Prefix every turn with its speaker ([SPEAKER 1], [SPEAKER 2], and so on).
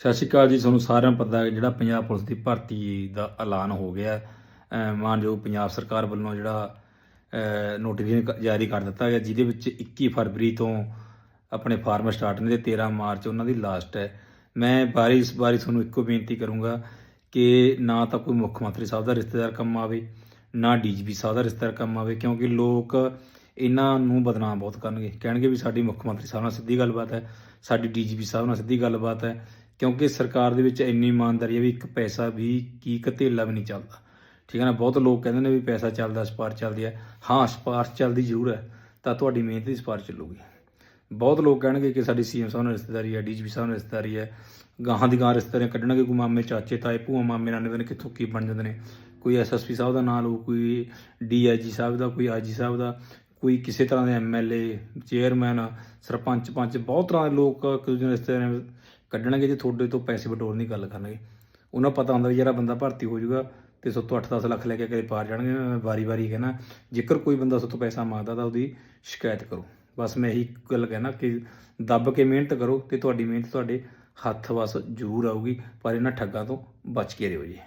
[SPEAKER 1] ਸਤਿ ਸ਼੍ਰੀ ਅਕਾਲ ਜੀ, ਤੁਹਾਨੂੰ ਸਾਰਿਆਂ ਨੂੰ ਪਤਾ ਹੈ ਜਿਹੜਾ ਪੰਜਾਬ ਪੁਲਿਸ ਦੀ ਭਰਤੀ ਦਾ ਐਲਾਨ ਹੋ ਗਿਆ ਮਾਨਯੋਗ ਪੰਜਾਬ ਸਰਕਾਰ ਵੱਲੋਂ ਜਿਹੜਾ ਨੋਟੀਫਿਕੇਸ਼ਨ ਜਾਰੀ ਕਰ ਦਿੱਤਾ ਗਿਆ, ਜਿਹਦੇ ਵਿੱਚ 21 ਫਰਵਰੀ ਤੋਂ ਆਪਣੇ ਫਾਰਮ ਸਟਾਰਟ ਨੇ ਤੇ 13 ਮਾਰਚ ਉਹਨਾਂ ਦੀ ਲਾਸਟ ਹੈ। ਮੈਂ ਬਾਰੀ, ਇਸ ਬਾਰੀ ਤੁਹਾਨੂੰ ਇੱਕੋ ਬੇਨਤੀ ਕਰੂੰਗਾ ਕਿ ਨਾ ਤਾਂ ਕੋਈ ਮੁੱਖ ਮੰਤਰੀ ਸਾਹਿਬ ਦਾ ਰਿਸ਼ਤੇਦਾਰ ਕੰਮ ਆਵੇ, ਨਾ ਡੀਜੀਪੀ ਸਾਹਿਬ ਦਾ ਰਿਸ਼ਤੇਦਾਰ ਕੰਮ ਆਵੇ, ਕਿਉਂਕਿ ਲੋਕ ਇਹਨਾਂ ਨੂੰ ਬਦਨਾਮ ਬਹੁਤ ਕਰਨਗੇ। ਕਹਿਣਗੇ ਵੀ ਸਾਡੀ ਮੁੱਖ ਮੰਤਰੀ ਸਾਹਿਬ ਨਾਲ ਸਿੱਧੀ ਗੱਲਬਾਤ ਹੈ, ਸਾਡੀ ਡੀਜੀਪੀ ਸਾਹਿਬ ਨਾਲ ਸਿੱਧੀ ਗੱਲਬਾਤ ਹੈ ਕਿਉਂਕਿ ਸਰਕਾਰ ਦੇ ਵਿੱਚ ਇੰਨੀ ਇਮਾਨਦਾਰੀ ਹੈ ਵੀ ਇੱਕ ਪੈਸਾ ਵੀ ਕੀ ਕਤੇਲਾ ਵੀ ਨਹੀਂ ਚੱਲਦਾ। ਠੀਕ ਹੈ ਨਾ? ਬਹੁਤ ਲੋਕ ਕਹਿੰਦੇ ਨੇ ਵੀ ਪੈਸਾ ਚੱਲਦਾ ਸਪਾਰ ਚੱਲਦੀ ਹੈ। ਹਾਂ, ਸਪਾਰਸ਼ ਚੱਲਦੀ ਜ਼ਰੂਰ ਹੈ, ਤਾਂ ਤੁਹਾਡੀ ਮਿਹਨਤ ਦੀ ਸਪਾਰ ਚੱਲੂਗੀ। ਬਹੁਤ ਲੋਕ ਕਹਿਣਗੇ ਕਿ ਸਾਡੀ ਸੀਐਮ ਸਾਹਿਬ ਨਾਲ ਰਿਸ਼ਤੇਦਾਰੀ ਹੈ ਡੀਜੀਪੀ ਸਾਹਿਬ ਨਾਲ ਰਿਸ਼ਤੇਦਾਰੀ ਹੈ। ਗਾਹਾਂ ਦੀ ਗਾਂ ਰਿਸ਼ਤੇਦਾਰੀਆਂ ਕੱਢਣਗੇ, ਕੋਈ ਮਾਮੇ, ਚਾਚੇ, ਤਾਏ, ਭੂਆ, ਮਾਮੇ, ਨਾਨੇ ਨੇ ਕਿੱਥੋਂ ਕੀ ਬਣ ਜਾਂਦੇ ਨੇ। ਕੋਈ ਐਸਐਸਪੀ ਸਾਹਿਬ ਦਾ ਨਾਂ ਲਓ ਕੋਈ ਡੀਆਈਜੀ ਸਾਹਿਬ ਦਾ, ਕੋਈ ਆਈਜੀ ਸਾਹਿਬ ਦਾ, ਕੋਈ ਕਿਸੇ ਤਰ੍ਹਾਂ ਦੇ ਐਮਐਲਏ ਚੇਅਰਮੈਨ, ਸਰਪੰਚ, ਪੰਚ, ਬਹੁਤ ਤਰ੍ਹਾਂ ਦੇ ਲੋਕ ਇੱਕ ਦੂਜੇ ਦੇ ਰਿਸ਼ਤੇਦਾਰਾਂ ਕੱਢਣਗੇ ਜੇ ਤੁਹਾਡੇ ਤੋਂ ਪੈਸੇ ਬਟੋਰਨ ਦੀ ਗੱਲ ਕਰਨਗੇ। ਉਹਨਾਂ ਪਤਾ ਹੁੰਦਾ ਵੀ ਜਿਹੜਾ ਬੰਦਾ ਭਰਤੀ ਹੋ ਜਾਊਗਾ ਤੇ ਸੋ ਤੋਂ 8-10 ਲੱਖ ਲੈ ਕੇ ਕਦੇ ਪਾਰ ਜਾਣਗੇ ਮੈਂ ਵਾਰੀ-ਵਾਰੀ ਕਹਿਣਾ ਜੇਕਰ ਕੋਈ ਬੰਦਾ ਸੋ ਤੋਂ ਪੈਸਾ ਮੰਗਦਾ ਤਾਂ ਉਹਦੀ ਸ਼ਿਕਾਇਤ ਕਰੋ। ਬਸ ਮੈਂ ਇਹੀ ਗੱਲ ਕਹਿਣਾ ਕਿ ਦੱਬ ਕੇ ਮਿਹਨਤ ਕਰੋ ਤੇ ਤੁਹਾਡੀ ਮਿਹਨਤ ਤੁਹਾਡੇ ਹੱਥ ਵਸ ਜ਼ਰੂਰ ਆਊਗੀ, ਪਰ ਇਹਨਾਂ ਠੱਗਾਂ ਤੋਂ ਬਚ ਕੇ ਰਹੋ ਜੀ।